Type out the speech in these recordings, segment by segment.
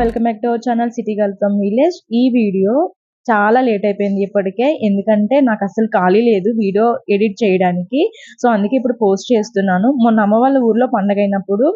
Welcome back to our channel city girl from village. ఈ video చాలా late అయిపోయింది ఇప్పటికే ఎందుకంటే నాకు అసలు ఖాళీ లేదు వీడియో ఎడిట్ చేయడానికి. సో అందుకే ఇప్పుడు పోస్ట్ చేస్తున్నాను. మొన్న అమ్మ వాళ్ళ ఊర్లో పండగ అయినప్పుడు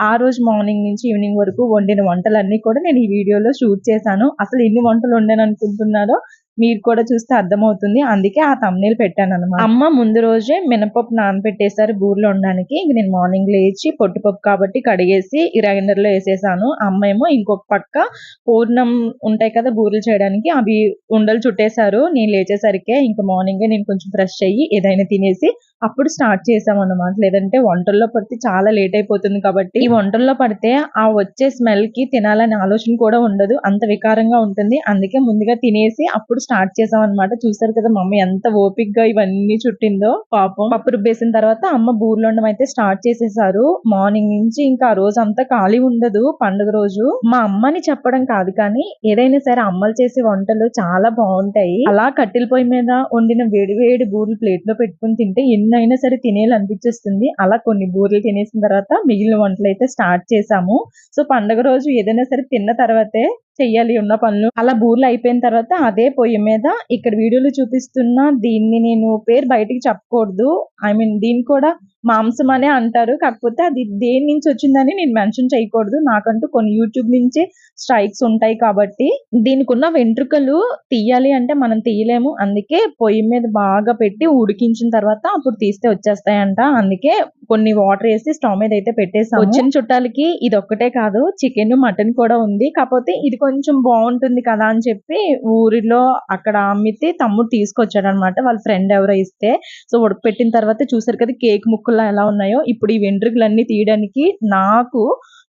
ఆ రోజు మార్నింగ్ నుంచి ఈవినింగ్ వరకు వండిన వంటలన్నీ కూడా నేను ఈ వీడియోలో షూట్ చేశాను. అసలు ఎన్ని వంటలు వండాను అనుకుంటున్నారో మీరు కూడా చూస్తే అర్థమవుతుంది. అందుకే ఆ తమ్నేల్ పెట్టాను అనమాట అమ్మ ముందు రోజే మినపప్పు నానబెట్టేశారు బూరెలు ఉండడానికి ఇంక నేను మార్నింగ్ లేచి పొట్టుపప్పు కాబట్టి కడిగేసి ఈ గ్రైండర్లో వేసేసాను. అమ్మ ఏమో ఇంకొక పక్క పూర్ణం ఉంటాయి కదా బూరెలు చేయడానికి అవి ఉండలు చుట్టేశారు. నేను లేచేసరికే ఇంకా మార్నింగే నేను కొంచెం ఫ్రెష్ అయ్యి ఏదైనా తినేసి అప్పుడు స్టార్ట్ చేసాం అన్నమాట. లేదంటే వంటల్లో పడితే చాలా లేట్ అయిపోతుంది కాబట్టి. ఈ వంటల్లో పడితే ఆ వచ్చే స్మెల్కి తినాలనే ఆలోచన కూడా ఉండదు. అంత వికారంగా ఉంటుంది. అందుకే ముందుగా తినేసి అప్పుడు స్టార్ట్ చేసాం అనమాట చూసారు కదా మమ్మీ ఎంత ఓపిక్గా ఇవన్నీ చుట్టిందో. పాపం. పప్పు రుబ్బేసిన తర్వాత అమ్మ బూర్లొండం అయితే స్టార్ట్ చేసేసారు. మార్నింగ్ నుంచి ఇంకా ఆ రోజు అంతా ఖాళీ ఉండదు పండుగ రోజు. మా అమ్మని చెప్పడం కాదు కానీ ఏదైనా సరే అమ్మలు చేసే వంటలు చాలా బాగుంటాయి. అలా కట్టెల పొయ్యి మీద వండిన వేడి వేడి బూరెలు ప్లేట్లో పెట్టుకుని తింటే ఎన్ని అయినా సరే తినేయాలి అనిపించేస్తుంది అలా కొన్ని బూరెలు తినేసిన తర్వాత మిగిలిన వంటలు అయితే స్టార్ట్ చేసాము. సో పండగ రోజు ఏదైనా సరే తిన్న తర్వాతే చెయ్యాలి ఉన్న పనులు. అలా బూర్లు అయిపోయిన తర్వాత అదే పొయ్యి మీద ఇక్కడ వీడియోలు చూపిస్తున్న దీన్ని నేను పేరు బయటికి చెప్పకూడదు. ఐ మీన్ దీన్ని కూడా మాంసం అనే అంటారు. కాకపోతే అది దేని నుంచి వచ్చిందని నేను మెన్షన్ చేయకూడదు. నాకంటూ కొన్ని యూట్యూబ్ నుంచి స్ట్రైక్స్ ఉంటాయి కాబట్టి. దీనికి ఉన్న వెంట్రుకలు తీయాలి అంటే మనం తీయలేము. అందుకే పొయ్యి మీద బాగా పెట్టి ఉడికించిన తర్వాత అప్పుడు తీస్తే వచ్చేస్తాయంట. అందుకే కొన్ని వాటర్ వేసి స్టవ్ మీద అయితే పెట్టేసాం వచ్చిన చుట్టాలకి ఇది ఒక్కటే కాదు. చికెన్ మటన్ కూడా ఉంది. కాకపోతే ఇది కొంచెం బాగుంటుంది కదా అని చెప్పి ఊరిలో అక్కడ అమ్మితే తమ్ముడు తీసుకొచ్చాడు అనమాట వాళ్ళ ఫ్రెండ్ ఎవరో ఇస్తే. సో ఉడకపెట్టిన తర్వాత చూసారు కదా కేక్ ముక్కలు ఎలా ఉన్నాయో. ఇప్పుడు ఈ వెంట్రుకలన్నీ తీయడానికి నాకు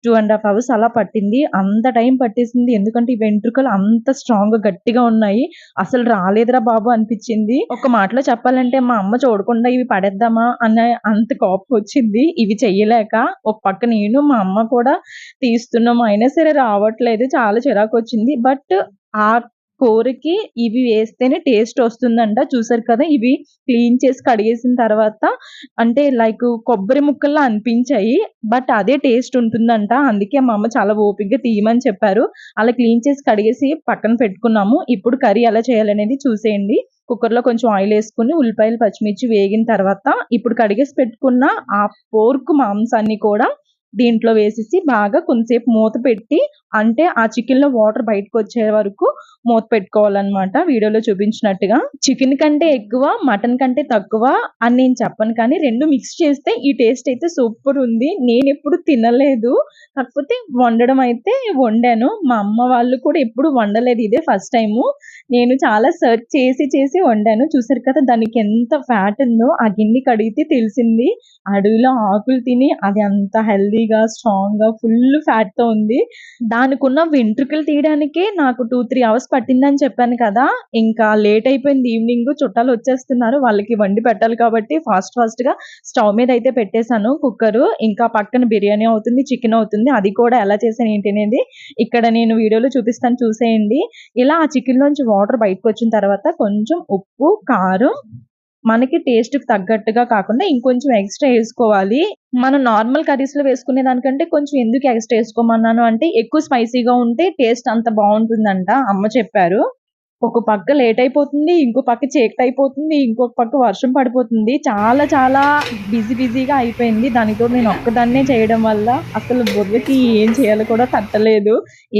టూ అండ్ హాఫ్ అవర్స్ అలా పట్టింది. అంత టైం పట్టేసింది. ఎందుకంటే ఈ వెంట్రుకలు అంత స్ట్రాంగ్గా గట్టిగా ఉన్నాయి. అసలు రాలేదురా బాబు అనిపించింది. ఒక మాటలో చెప్పాలంటే మా అమ్మ చూడకుండా ఇవి పడేద్దామా అనే అంత కోపం వచ్చింది. ఇవి చెయ్యలేక ఒక పక్క నేను మా అమ్మ కూడా తీస్తున్నాం అయినా సరే రావట్లేదు. చాలా చిరాకు వచ్చింది. బట్ ఆ కూరకి ఇవి వేస్తేనే టేస్ట్ వస్తుందంట. చూసారు కదా ఇవి క్లీన్ చేసి కడిగేసిన తర్వాత అంటే లైక్ కొబ్బరి ముక్కల్లా అనిపించాయి బట్ అదే టేస్ట్ ఉంటుందంట. అందుకే మా అమ్మ చాలా ఓపికగా తీయమని చెప్పారు. అలా క్లీన్ చేసి కడిగేసి పక్కన పెట్టుకున్నాము. ఇప్పుడు కర్రీ ఎలా చేయాలనేది చూసేయండి. కుక్కర్లో కొంచెం ఆయిల్ వేసుకుని ఉల్లిపాయలు పచ్చిమిర్చి వేగిన తర్వాత ఇప్పుడు కడిగేసి పెట్టుకున్న ఆ పోర్క్ మాంసాన్ని కూడా దీంట్లో వేసేసి బాగా కొంతసేపు మూత పెట్టి అంటే ఆ చికెన్లో వాటర్ బయటకు వచ్చే వరకు మూత పెట్టుకోవాలన్నమాట వీడియోలో చూపించినట్టుగా. చికెన్ కంటే ఎక్కువ మటన్ కంటే తక్కువ అని నేను చెప్పను కానీ రెండు మిక్స్ చేస్తే ఈ టేస్ట్ అయితే సూపర్ ఉంది. నేను ఎప్పుడు తినలేదు. కాకపోతే వండడం అయితే వండాను. మా అమ్మ వాళ్ళు కూడా ఎప్పుడు వండలేదు. ఇదే ఫస్ట్ టైము నేను చాలా సెర్చ్ చేసి చేసి వండాను. చూసారు కదా దానికి ఎంత ఫ్యాట్ ఉందో. ఆ గిన్నె కడిగితే తెలిసింది. అడవిలో ఆకులు తిని అది అంత హెల్దీగా స్ట్రాంగ్గా ఫుల్ ఫ్యాట్తో ఉంది. దానికి ఉన్న వెంట్రుకలు తీయడానికే నాకు టూ త్రీ అవర్స్ పట్టిందని చెప్పాను కదా ఇంకా లేట్ అయిపోయింది ఈవినింగ్ చుట్టాలు వచ్చేస్తున్నారు వాళ్ళకి వండి పెట్టాలి కాబట్టి ఫాస్ట్ ఫాస్ట్గా స్టవ్ మీద అయితే పెట్టేశాను కుక్కర్ ఇంకా పక్కన బిర్యానీ అవుతుంది చికెన్ అవుతుంది అది కూడా ఎలా చేశాను ఏంటి అనేది ఇక్కడ నేను వీడియోలో చూపిస్తాను చూసేయండి. ఇలా ఆ చికెన్ లోంచి వాటర్ బయటకు వచ్చిన తర్వాత కొంచెం ఉప్పు కారం మనకి టేస్ట్కి తగ్గట్టుగా కాకుండా ఇంకొంచెం ఎక్స్ట్రా వేసుకోవాలి. మనం నార్మల్ కర్రీస్లో వేసుకునే దానికంటే కొంచెం ఎందుకు ఎక్స్ట్రా వేసుకోమన్నాను అంటే ఎక్కువ స్పైసీగా ఉంటే టేస్ట్ అంత బాగుంటుందంట అమ్మ చెప్పారు. ఒక పక్క లేట్ అయిపోతుంది ఇంకో పక్క చీకటి అయిపోతుంది ఇంకొక పక్క వర్షం పడిపోతుంది. చాలా చాలా బిజీ బిజీగా అయిపోయింది. దానితో నేను ఒక్కదాన్నే చేయడం వల్ల అసలు బుర్రకి ఏం చేయాలో కూడా తట్టలేదు.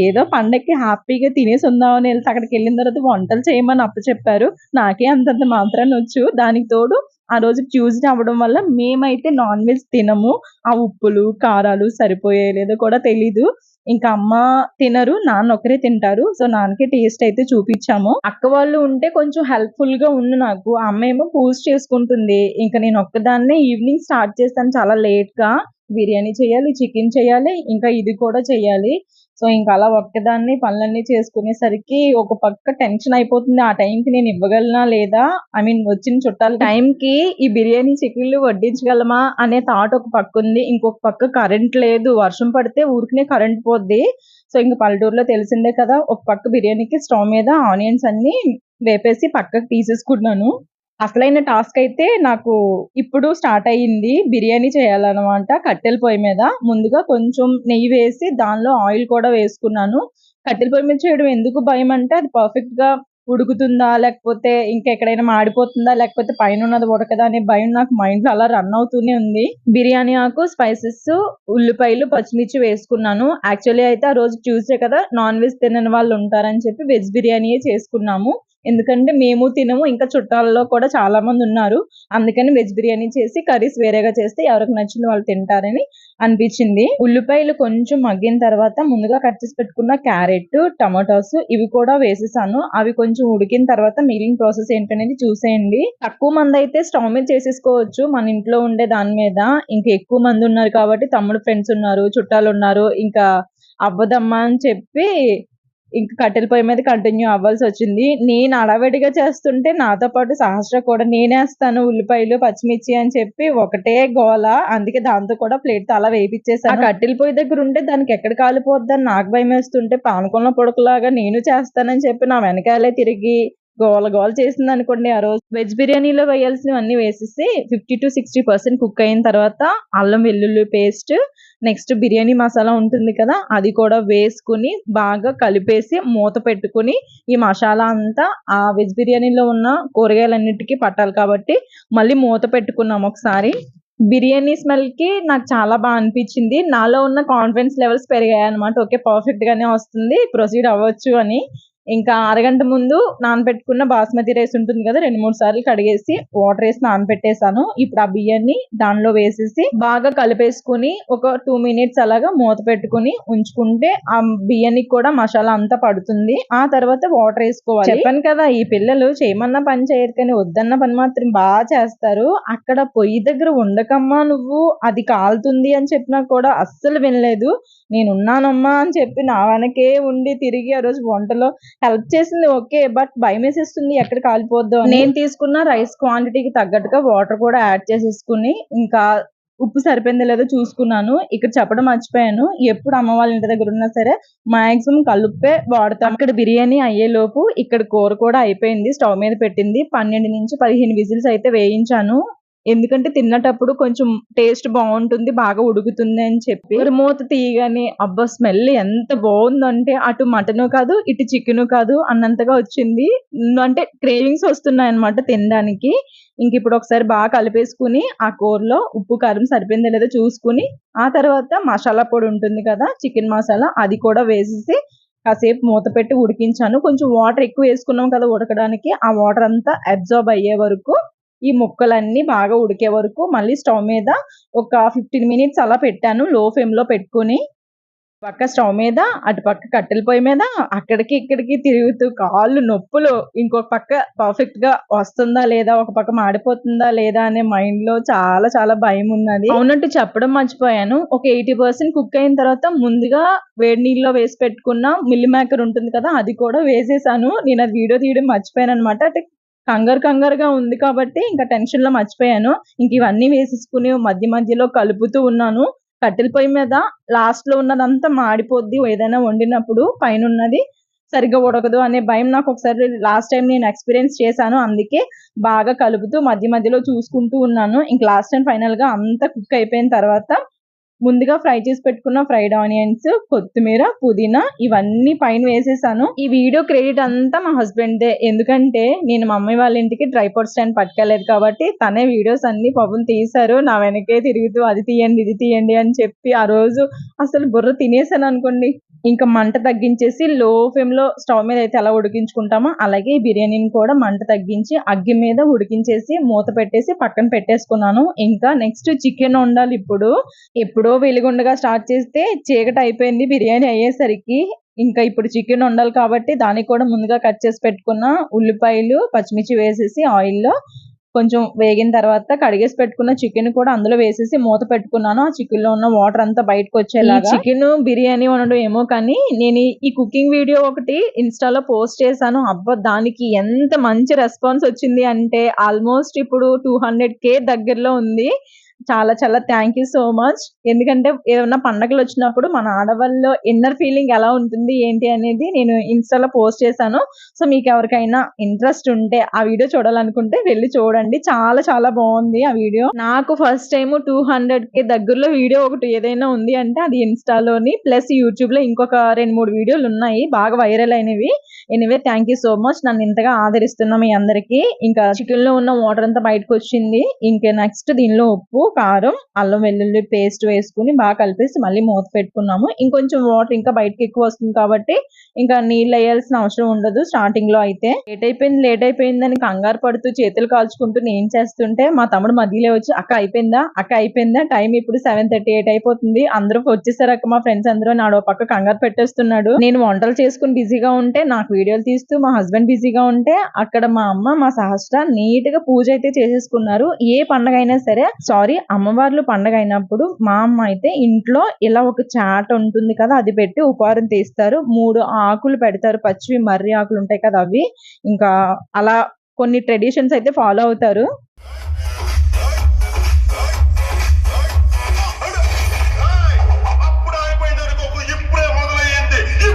ఏదో పండక్కి హ్యాపీగా తినేసి ఉందామని వెళ్తే అక్కడికి వెళ్ళిన తర్వాత వంటలు చేయమని అప్ప చెప్పారు నాకే అంతంత మాత్రాన్ని వచ్చు. దానికి తోడు ఆ రోజు ట్యూస్డే అవ్వడం వల్ల మేమైతే నాన్ వెజ్ తినము. ఆ ఉప్పులు కారాలు సరిపోయే లేదో కూడా తెలీదు. ఇంకా అమ్మ తినరు నాన్న ఒకరే తింటారు. సో నాన్నకే టేస్ట్ అయితే చూపించాము. అక్క వాళ్ళు ఉంటే కొంచెం హెల్ప్ఫుల్గా ఉంది నాకు అమ్మ ఏమో పూజ చేసుకుంటుంది. ఇంకా నేను ఒక్కదాన్నే ఈవినింగ్ స్టార్ట్ చేస్తాను చాలా లేట్గా బిర్యానీ చేయాలి చికెన్ చేయాలి ఇంకా ఇది కూడా చేయాలి. సో ఇంకా అలా ఒక్కదాన్ని పనులన్నీ చేసుకునేసరికి ఒక పక్క టెన్షన్ అయిపోతుంది. ఆ టైంకి నేను ఇవ్వగలనా లేదా? ఐ మీన్ వచ్చిన చుట్టాల టైంకి ఈ బిర్యానీ చికెన్లు వడ్డించగలమా అనే థాట్ ఒక పక్క ఉంది. ఇంకొక పక్క కరెంట్ లేదు. వర్షం పడితే ఊరికనే కరెంట్ పోద్ది. సో ఇంకా పల్లెటూరులో తెలిసిందే కదా ఒక పక్క బిర్యానీకి స్టవ్ మీద ఆనియన్స్ అన్ని వేపేసి పక్కకు తీసేసుకున్నాను అసలైన టాస్క్ అయితే నాకు ఇప్పుడు స్టార్ట్ అయ్యింది. బిర్యానీ చేయాలన్నమాట. కట్టెల పొయ్యి మీద. ముందుగా కొంచెం నెయ్యి వేసి దానిలో ఆయిల్ కూడా వేసుకున్నాను. కట్టెల పొయ్యి మీద చేయడం ఎందుకు భయం అంటే అది పర్ఫెక్ట్గా ఉడుకుతుందా లేకపోతే ఇంకెక్కడైనా మాడిపోతుందా లేకపోతే పైన ఉన్నది ఉడకదా అనే భయం నాకు మైండ్లో అలా రన్ అవుతూనే ఉంది. బిర్యానీ ఆకు స్పైసెస్ ఉల్లిపాయలు పచ్చిమిర్చి వేసుకున్నాను. యాక్చువల్లీ అయితే ఆ రోజు ట్యూస్డే కదా నాన్ వెజ్ తినని వాళ్ళు ఉంటారని చెప్పి వెజ్ బిర్యానీయే చేసుకున్నాము. ఎందుకంటే మేము తినము ఇంకా చుట్టాలలో కూడా చాలా మంది ఉన్నారు. అందుకని వెజ్ బిర్యానీ చేసి కర్రీస్ వేరేగా చేస్తే ఎవరికి నచ్చింది వాళ్ళు తింటారని అనిపించింది. ఉల్లిపాయలు కొంచెం మగ్గిన తర్వాత ముందుగా కట్ చేసి పెట్టుకున్న క్యారెట్ టమాటోస్ ఇవి కూడా వేసేసాను. అవి కొంచెం ఉడికిన తర్వాత మిగిలిన ప్రాసెస్ ఏంటనేది చూసేయండి. తక్కువ మంది అయితే స్టవ్ మీద చేసేసుకోవచ్చు. మన ఇంట్లో ఉండే దాని మీద ఇంకా ఎక్కువ మంది ఉన్నారు కాబట్టి తమ్ముడు ఫ్రెండ్స్ ఉన్నారు చుట్టాలు ఉన్నారు ఇంకా అవ్వదమ్మా అని చెప్పి ఇంకా కట్టెల పొయ్యి మీద కంటిన్యూ అవ్వాల్సి వచ్చింది నేను అడవిడిగా చేస్తుంటే నాతో పాటు సహస్ర కూడా నేనేస్తాను ఉల్లిపాయలు పచ్చిమిర్చి అని చెప్పి ఒకటే గోల. అందుకే దాంతో కూడా ప్లేట్ అలా వేయించేసాను కట్టెల పొయ్యి దగ్గర ఉంటే దానికి ఎక్కడ కాలిపోద్దని నాకు భయం వేస్తుంటే పానకంలో పొడకలాగా నేను చేస్తానని చెప్పి నా వెనకాలే తిరిగి గోల గోల చేసింది అనుకోండి ఆ రోజు. వెజ్ బిర్యానీలో వేయాల్సినవన్నీ వేసేసి fifty to sixty percent cook అయిన తర్వాత అల్లం వెల్లుల్లి పేస్ట్ నెక్స్ట్ బిర్యానీ మసాలా ఉంటుంది కదా అది కూడా వేసుకుని బాగా కలిపేసి మూత పెట్టుకుని ఈ మసాలా అంతా ఆ వెజ్ బిర్యానీలో ఉన్న కూరగాయలన్నిటికీ పట్టాలి కాబట్టి మళ్ళీ మూత పెట్టుకున్నాం ఒకసారి. బిర్యానీ స్మెల్కి నాకు చాలా బాగా అనిపించింది. నాలో ఉన్న కాన్ఫిడెన్స్ లెవెల్స్ పెరిగాయి అనమాట ఓకే పర్ఫెక్ట్ గానే వస్తుంది. ప్రొసీడ్ అవ్వచ్చు అని. ఇంకా అరగంట ముందు నానబెట్టుకున్న బాస్మతి రైస్ ఉంటుంది కదా రెండు మూడు సార్లు కడిగేసి వాటర్ వేసి నానబెట్టేసాను ఇప్పుడు ఆ బియ్యాన్ని దానిలో వేసేసి బాగా కలిపేసుకుని ఒక టూ మినిట్స్ అలాగా మూత పెట్టుకుని ఉంచుకుంటే ఆ బియ్యానికి కూడా మసాలా అంతా పడుతుంది. ఆ తర్వాత వాటర్ వేసుకోవాలి. చెప్పాను కదా ఈ పిల్లలు చేయమన్న పని చేయరు కానీ వద్దన్న పని మాత్రం బాగా చేస్తారు. అక్కడ పొయ్యి దగ్గర ఉండకమ్మా నువ్వు అది కాలుతుంది అని చెప్పినా కూడా అస్సలు వినలేదు. నేను ఉన్నానమ్మా అని చెప్పి నా వెనకే ఉండి తిరిగి ఆ రోజు వంటలో హెల్ప్ చేసింది. ఓకే బట్ భయం వేసేస్తుంది. ఎక్కడ కాలిపోద్దు నేను తీసుకున్న రైస్ క్వాంటిటీకి తగ్గట్టుగా వాటర్ కూడా యాడ్ చేసేసుకుని ఇంకా ఉప్పు సరిపోయిందో లేదో చూసుకున్నాను. ఇక్కడ చెప్పడం మర్చిపోయాను. ఎప్పుడు అమ్మ వాళ్ళ ఇంటి దగ్గర ఉన్నా సరే మాక్సిమం కలుపే వాడతాం. అక్కడ బిర్యానీ అయ్యేలోపు ఇక్కడ కూర కూడా అయిపోయింది. స్టవ్ మీద పెట్టింది. పన్నెండు నుంచి పదిహేను విజిల్స్ అయితే వేయించాను. ఎందుకంటే తిన్నటప్పుడు కొంచెం టేస్ట్ బాగుంటుంది బాగా ఉడుకుతుంది అని చెప్పి. మూత తీయగానే అబ్బా స్మెల్ ఎంత బాగుందంటే అటు మటన్ కాదు ఇటు చికెన్ కాదు అన్నంతగా వచ్చింది. అంటే క్రేవింగ్స్ వస్తున్నాయి అనమాట తినడానికి. ఇంక ఇప్పుడు ఒకసారి బాగా కలిపేసుకుని ఆ కూరలో ఉప్పు కారం సరిపోయిందో లేదో చూసుకుని ఆ తర్వాత మసాలా పొడి ఉంటుంది కదా చికెన్ మసాలా అది కూడా వేసేసి కాసేపు మూత పెట్టి ఉడికించాను. కొంచెం వాటర్ ఎక్కువ వేసుకున్నాం కదా ఉడకడానికి ఆ వాటర్ అంతా అబ్జార్బ్ అయ్యే వరకు ఈ ముక్కలన్నీ బాగా ఉడికే వరకు మళ్ళీ స్టవ్ మీద ఒక ఫిఫ్టీన్ మినిట్స్ అలా పెట్టాను లో ఫ్లేమ్లో పెట్టుకుని. పక్క స్టవ్ మీద అటు పక్క కట్టెల పొయ్యి మీద అక్కడికి ఇక్కడికి తిరుగుతూ కాళ్ళు నొప్పులు ఇంకొక పక్క పర్ఫెక్ట్గా వస్తుందా లేదా ఒక పక్క మాడిపోతుందా లేదా అనే మైండ్లో చాలా చాలా భయం ఉన్నది. అవునట్టు చెప్పడం మర్చిపోయాను. ఒక ఎయిటీ పర్సెంట్ కుక్ అయిన తర్వాత ముందుగా వేడి నీళ్ళలో వేసి పెట్టుకున్న మిల్లి మేకర్ ఉంటుంది కదా అది కూడా వేసేసాను. నేను అది వీడియో తీయడం మర్చిపోయాను అనమాట అంటే కంగారు కంగారుగా ఉంది కాబట్టి ఇంకా టెన్షన్లో మర్చిపోయాను. ఇంక ఇవన్నీ వేసేసుకుని మధ్య మధ్యలో కలుపుతూ ఉన్నాను. కట్టెల పొయ్యి మీద లాస్ట్లో ఉన్నదంతా మాడిపోద్ది. ఏదైనా వండినప్పుడు పైన ఉన్నది సరిగ్గా ఉడకదు అనే భయం నాకు ఒకసారి లాస్ట్ టైం నేను ఎక్స్పీరియన్స్ చేశాను. అందుకే బాగా కలుపుతూ మధ్య మధ్యలో చూసుకుంటూ ఉన్నాను. ఇంక లాస్ట్ టైం ఫైనల్గా అంతా కుక్ అయిపోయిన తర్వాత ముందుగా ఫ్రై చేసి పెట్టుకున్న ఫ్రైడ్ ఆనియన్స్ కొత్తిమీర పుదీనా ఇవన్నీ పైన వేసేసాను. ఈ వీడియో క్రెడిట్ అంతా మా హస్బెండ్ దే ఎందుకంటే నేను మమ్మీ వాళ్ళ ఇంటికి ట్రైపోర్ట్ స్టాండ్ పట్టుకెళ్ళలేదు కాబట్టి తనే వీడియోస్ అన్ని పాపం తీశారు. నా వెనకే తిరుగుతూ అది తీయండి ఇది తీయండి అని చెప్పి ఆ రోజు అసలు బుర్ర తినేసాను అనుకోండి. ఇంకా మంట తగ్గించేసి లో ఫ్లేమ్లో స్టవ్ మీద అయితే ఎలా ఉడికించుకుంటామో అలాగే బిర్యానీని కూడా మంట తగ్గించి అగ్గి మీద ఉడికించేసి మూత పెట్టేసి పక్కన పెట్టేసుకున్నాను. ఇంకా నెక్స్ట్ చికెన్ వండాలి ఇప్పుడు. ఎప్పుడో వెలుగుండగా స్టార్ట్ చేస్తే చీకటి అయిపోయింది బిర్యానీ అయ్యేసరికి. ఇంకా ఇప్పుడు చికెన్ వండాలి కాబట్టి దానికి కూడా ముందుగా కట్ చేసి పెట్టుకున్న ఉల్లిపాయలు పచ్చిమిర్చి వేసేసి ఆయిల్లో కొంచెం వేగిన తర్వాత కడిగేసి పెట్టుకున్న చికెన్ కూడా అందులో వేసేసి మూత పెట్టుకున్నాను. ఆ చికెన్లో ఉన్న వాటర్ అంతా బయటకు వచ్చేలా చికెన్ బిర్యానీ వండడం ఏమో కానీ నేను ఈ- ఈ కుకింగ్ వీడియో ఒకటి ఇన్స్టాలో పోస్ట్ చేశాను. అబ్బా దానికి ఎంత మంచి రెస్పాన్స్ వచ్చింది అంటే ఆల్మోస్ట్ ఇప్పుడు టూ హండ్రెడ్ కే దగ్గరలో ఉంది. చాలా చాలా థ్యాంక్ యూ సో మచ్ ఎందుకంటే ఏదైనా పండగలు వచ్చినప్పుడు మన ఆడవాళ్ళలో ఇన్నర్ ఫీలింగ్ ఎలా ఉంటుంది ఏంటి అనేది నేను ఇన్స్టాలో పోస్ట్ చేశాను. సో మీకు ఎవరికైనా ఇంట్రెస్ట్ ఉంటే ఆ వీడియో చూడాలనుకుంటే వెళ్ళి చూడండి. చాలా చాలా బాగుంది ఆ వీడియో నాకు ఫస్ట్ టైం టూ హండ్రెడ్కి దగ్గరలో వీడియో ఒకటి ఏదైనా ఉంది అంటే అది ఇన్స్టాలోని ప్లస్ యూట్యూబ్లో ఇంకొక రెండు మూడు వీడియోలు ఉన్నాయి. బాగా వైరల్ అయినవి. Anyway thank you so much నన్ను ఇంతగా ఆదరిస్తున్న మీ అందరికి. ఇంకా చికెన్లో ఉన్న వాటర్ అంతా బయటకు వచ్చింది ఇంకా నెక్స్ట్ దీనిలో ఉప్పు కారం అల్లం వెల్లుల్లి పేస్ట్ వేసుకుని బాగా కలిపేసి మళ్ళీ మూత పెట్టుకున్నాము. ఇంకొంచెం వాటర్ ఇంకా బయటకి ఎక్కువ వస్తుంది కాబట్టి ఇంకా నీళ్ళు వేయాల్సిన అవసరం ఉండదు స్టార్టింగ్లో అయితే. లేట్ అయిపోయింది లేట్ అయిపోయిందని కంగారు పడుతూ చేతులు కాల్చుకుంటూ నేను చేస్తుంటే మా తమ్ముడు మధ్యలో వచ్చి అక్క అయిపోయిందా? అక్క అయిపోయిందా? టైం ఇప్పుడు సెవెన్ థర్టీ ఎయిట్ అయిపోతుంది. అందరూ వచ్చేసారు అక్క మా ఫ్రెండ్స్ అందరూ నాడు పక్క కంగారు పెట్టేస్తున్నాడు. నేను వంటలు చేసుకుని బిజీగా ఉంటే నాకు వీడియోలు తీస్తూ మా హస్బెండ్ బిజీగా ఉంటే అక్కడ మా అమ్మ మా సహస్ర నీట్గా పూజ అయితే చేసేసుకున్నారు. ఏ పండగ అయినా సరే సారీ అమ్మవార్లు పండగ అయినప్పుడు మా అమ్మ అయితే ఇంట్లో ఇలా ఒక చాట ఉంటుంది కదా అది పెట్టి ఉపహారం తీస్తారు. మూడు ఆకులు పెడతారు. పచ్చివి మర్రి ఆకులు ఉంటాయి కదా అవి. ఇంకా అలా కొన్ని ట్రెడిషన్స్ అయితే ఫాలో అవుతారు.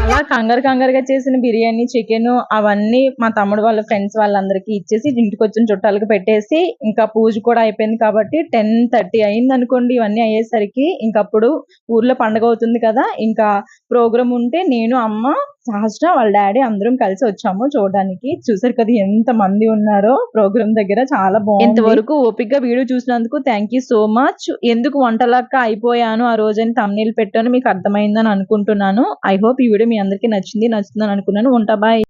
అలా కంగారు కంగారుగా చేసిన బిర్యానీ చికెన్ అవన్నీ మా తమ్ముడు వాళ్ళ ఫ్రెండ్స్ వాళ్ళందరికీ ఇచ్చేసి ఇంటికి వచ్చిన చుట్టాలకు పెట్టేసి ఇంకా పూజ కూడా అయిపోయింది కాబట్టి టెన్ థర్టీ అయింది అనుకోండి ఇవన్నీ అయ్యేసరికి. ఇంకప్పుడు ఊర్లో పండగ అవుతుంది కదా ఇంకా ప్రోగ్రామ్ ఉంటే నేను అమ్మ సహజ వాళ్ళ డాడీ అందరం కలిసి వచ్చాము చూడడానికి. చూసారు కదా ఎంత మంది ఉన్నారో ప్రోగ్రామ్ దగ్గర చాలా బాగుంది. ఇంతవరకు ఓపిక్గా వీడియో చూసినందుకు థ్యాంక్ యూ సో మచ్ ఎందుకు వంటలక్క అయిపోయాను ఆ రోజని నీళ్ళు పెట్టాను మీకు అర్థమైందని అనుకుంటున్నాను. ఐ హోప్ ఈ వీడియో మీ అందరికీ నచ్చింది నచ్చుతుందని అనుకున్నాను. ఉంటా బాయ్.